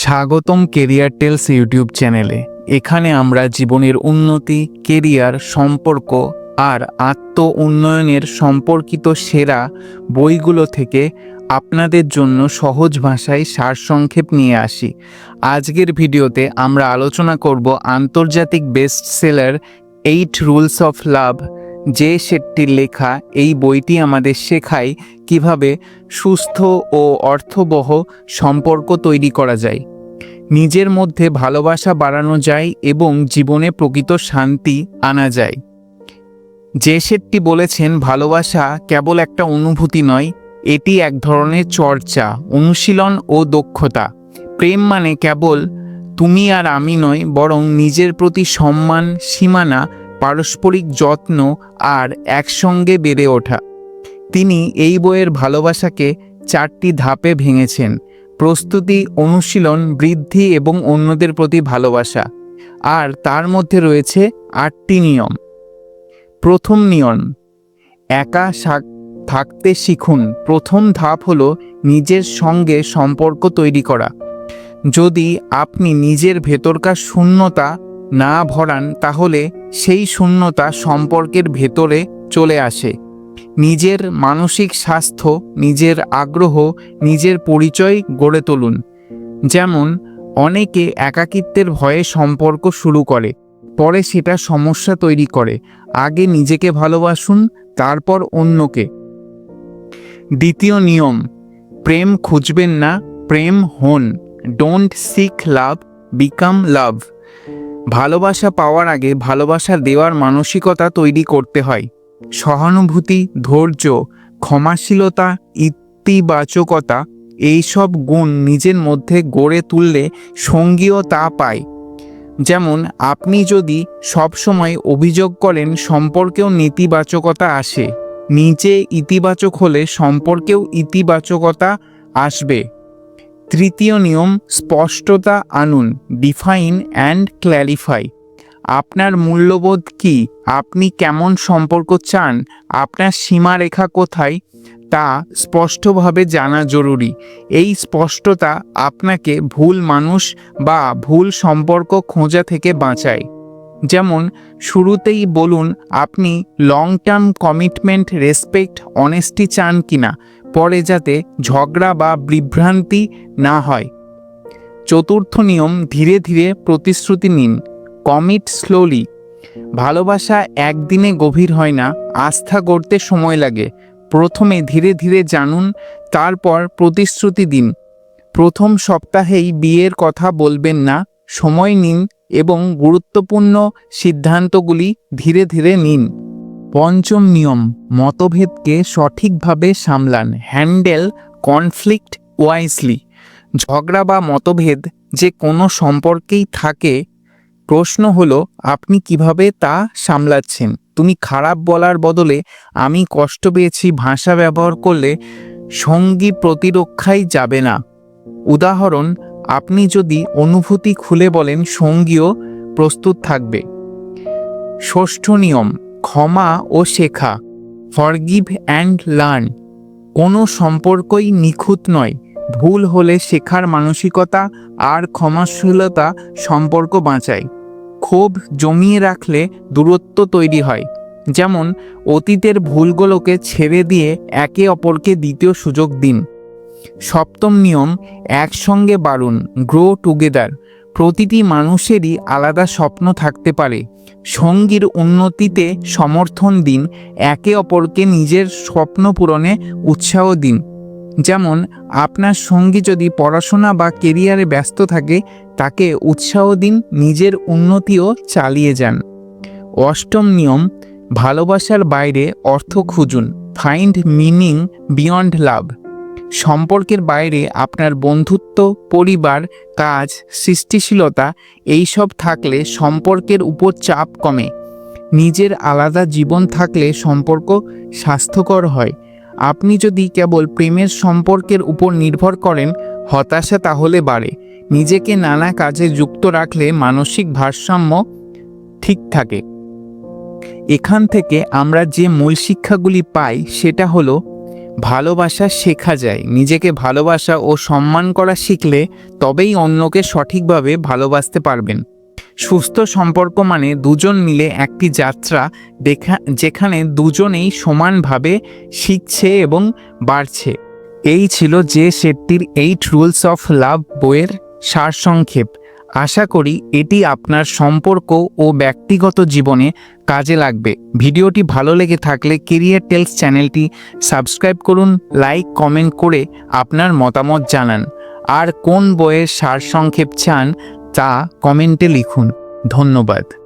স্বাগতম career tales YouTube চ্যানেলে এখানে আমরা জীবনের উন্নতি কেরিয়ার সম্পর্ক আর আত্ম উন্নয়নের সম্পর্কিত সেরা বইগুলো থেকে আপনাদের জন্য সহজ ভাষায় সারসংক্ষেপ নিয়ে আসি। আজকের ভিডিওতে আমরা আলোচনা করব আন্তর্জাতিক best seller eight rules of love যে শেটটির লেখা এই বইটি আমাদের শেখায় কীভাবে সুস্থ ও অর্থবহ সম্পর্ক তৈরি করা যায়। নিজের মধ্যে ভালোবাসা বাড়ানো যায় এবং জীবনে প্রকৃত শান্তি আনা যায়। যে শেটটি বলেছেন, ভালোবাসা কেবল একটা অনুভূতি নয়, এটি এক ধরনের চর্চা, অনুশীলন ও দক্ষতা। প্রেম মানে কেবল, তুমি আর আমি নয়, বরং নিজের প্রতি সম্মান, সীমানা পারস্পরিক যত্ন আর একসঙ্গে বেড়ে ওঠা। তিনি এই বইয়ের ভালোবাসাকে চারটি ধাপে ভেঙেছেন, প্রস্তুতি, অনুশীলন, বৃদ্ধি এবং অন্যদের প্রতি ভালোবাসা, আর তার মধ্যে রয়েছে আটটি নিয়ম। প্রথম নিয়ম, একা থাকতে শিখুন। প্রথম ধাপ হলো নিজের সঙ্গে সম্পর্ক তৈরি করা। যদি আপনি নিজের ভেতরকার শূন্যতা না ভরান তাহলে সেই শূন্যতা সম্পর্কের ভেতরে চলে আসে। নিজের মানসিক স্বাস্থ্য, নিজের আগ্রহ, নিজের পরিচয় গড়ে তুলুন। যেমন, অনেকে একাকিত্বের ভয়ে সম্পর্ক শুরু করে, পরে সেটা সমস্যা তৈরি করে, আগে নিজেকে ভালোবাসুন, তারপর অন্যকে। দ্বিতীয় নিয়ম, প্রেম খুঁজবেন না, প্রেম হন। Don't seek love become love ভালোবাসা পাওয়ার আগে ভালোবাসা দেওয়ার মানসিকতা তৈরি করতে হয়। সহানুভূতি, ধৈর্য, ক্ষমাশীলতা, ইতিবাচকতা, এইসব গুণ নিজের মধ্যে গড়ে তুললে সঙ্গীও তা পায়। যেমন, আপনি যদি সবসময় অভিযোগ করেন, সম্পর্কেও নেতিবাচকতা আসে। নিজে ইতিবাচক হলে সম্পর্কেও ইতিবাচকতা আসবে। তৃতীয় নিয়ম, স্পষ্টতা আনুন ডিফাইন অ্যান্ড ক্ল্যারিফাই আপনার মূল্যবোধ কি? আপনি কেমন সম্পর্ক চান? আপনার সীমারেখা কোথায়? তা স্পষ্টভাবে জানা জরুরি। এই স্পষ্টতা আপনাকে ভুল মানুষ বা ভুল সম্পর্ক খোঁজা থেকে বাঁচায়। যেমন, শুরুতেই বলুন, আপনি long term commitment respect honesty চান কিনা? পরে যাতে ঝগড়া বা বিভ্রান্তি না হয়। চতুর্থ নিয়ম, ধীরে ধীরে প্রতিশ্রুতি নিন। কমিট স্লোলি ভালোবাসা একদিনে গভীর হয় না, আস্থা গড়তে সময় লাগে। প্রথমে ধীরে ধীরে জানুন, তারপর প্রতিশ্রুতি দিন। প্রথম সপ্তাহেই বিয়ের কথা বলবেন না, সময় নিন এবং গুরুত্বপূর্ণ সিদ্ধান্তগুলি ধীরে ধীরে নিন। পঞ্চম নিয়ম, মতভেদকে সঠিকভাবে সামলান। Handle conflict wisely. ঝগড়া বা মতভেদ যে কোনো সম্পর্কেই থাকে, প্রশ্ন হলো, আপনি কীভাবে তা সামলাচ্ছেন? তুমি খারাপ বলার বদলে আমি কষ্ট পেয়েছি, ভাষা ব্যবহার করলে সঙ্গী প্রতিরক্ষাই যাবে না। উদাহরণ, আপনি যদি অনুভূতি খুলে বলেন, সঙ্গীও প্রস্তুত থাকবে। ষষ্ঠ নিয়ম ক্ষমা ও শেখা। ফরগিভ অ্যান্ড লার্ন কোনো সম্পর্কই নিখুঁত নয়। ভুল হলে শেখার মানসিকতা আর ক্ষমাশীলতা সম্পর্ক বাঁচায়। ক্ষোভ জমিয়ে রাখলে দূরত্ব তৈরি হয়। যেমন, অতীতের ভুলগুলোকে ছেড়ে দিয়ে একে অপরকে দ্বিতীয় সুযোগ দিন। সপ্তম নিয়ম, একসঙ্গে বাড়ুন গ্রো টুগেদার প্রতিটি মানুষেরই আলাদা স্বপ্ন থাকতে পারে। সঙ্গীর উন্নতিতে সমর্থন দিন, একে অপরকে নিজের স্বপ্ন পূরণে উৎসাহ দিন। যেমন, আপনার সঙ্গী যদি পড়াশোনা বা কেরিয়ারে ব্যস্ত থাকে, তাকে উৎসাহ দিন, নিজের উন্নতিও চালিয়ে যান। অষ্টম নিয়ম, ভালোবাসার বাইরে অর্থ খুঁজুন। ফাইন্ড মিনিং বিয়ন্ড লাভ সম্পর্কের বাইরে আপনার বন্ধুত্ব, পরিবার, কাজ, সৃষ্টিশীলতা, এইসব থাকলে সম্পর্কের উপর চাপ কমে। নিজের আলাদা জীবন থাকলে সম্পর্ক স্বাস্থ্যকর হয়। আপনি যদি কেবল প্রেমের সম্পর্কের উপর নির্ভর করেন, হতাশা তাহলে বাড়ে। নিজেকে নানা কাজে যুক্ত রাখলে মানসিক ভারসাম্য ঠিক থাকে। এখান থেকে আমরা যে মূল শিক্ষাগুলি পাই, সেটা হলো ভালোবাসা শেখা যায়। নিজেকে ভালোবাসা ও সম্মান করা শিখলে তবেই অন্যকে সঠিকভাবে ভালোবাসতে পারবেন। সুস্থ সম্পর্ক মানে দুজন মিলে একটি যাত্রা দেখা, যেখানে দুজনেই সমানভাবে শিখছে এবং বাড়ছে। এই ছিল যে শেটটির এইট রুলস অফ লাভ বইয়ের সারসংক্ষেপ। আশা করি এটি আপনার সম্পর্ক ও ব্যক্তিগত জীবনে কাজে লাগবে। ভিডিওটি ভালো লেগে থাকলে কেরিয়ার টেলস চ্যানেলটি সাবস্ক্রাইব করুন, লাইক, কমেন্ট করে আপনার মতামত জানান। আর কোন বইয়ের সারসংক্ষেপ চান তা কমেন্টে লিখুন। ধন্যবাদ।